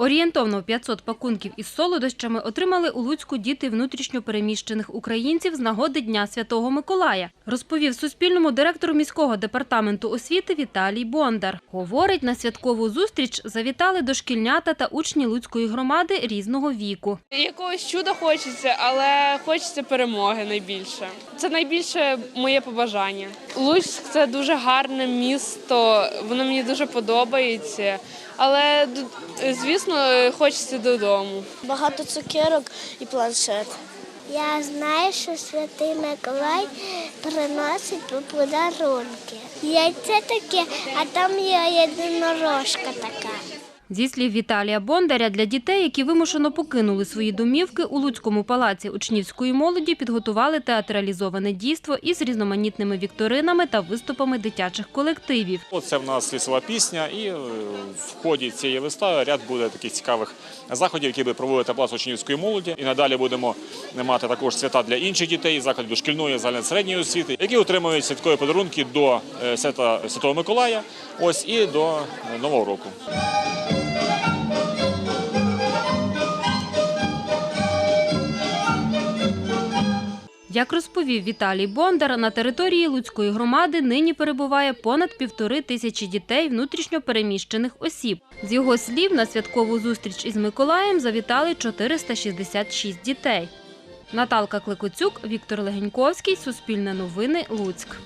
Орієнтовно 500 пакунків із солодощами отримали у Луцьку діти внутрішньо переміщених українців з нагоди Дня Святого Миколая, розповів Суспільному директор міського департаменту освіти Віталій Бондар. Говорить, на святкову зустріч завітали дошкільнята та учні Луцької громади різного віку. Якогось чуда хочеться, але хочеться перемоги найбільше. Це найбільше моє побажання. Луцьк це дуже гарне місто, воно мені дуже подобається. Але д- звісно, хочеться додому. Багато цукерок і планшет. Я знаю, що Святий Миколай приносить подарунки. Яйце таке, а там є єдинорожка така. Зі слів Віталія Бондаря, для дітей, які вимушено покинули свої домівки, у Луцькому палаці учнівської молоді підготували театралізоване дійство із різноманітними вікторинами та виступами дитячих колективів. Це в нас лісова пісня, і е, в ході цієї вистави ряд буде таких цікавих заходів, які буде проводити Палац учнівської молоді. І надалі будемо мати також свята для інших дітей, закладів дошкільної, загальносередньої освіти, які отримують святкові подарунки до е, свята Святого Миколая, ось і до Нового року. Як розповів Віталій Бондар, на території Луцької громади нині перебуває понад півтори тисячі дітей внутрішньо переміщених осіб. З його слів, на святкову зустріч із Миколаєм завітали 466 дітей. Наталка Кликоцюк, Віктор Легеньковський, Суспільне новини, Луцьк.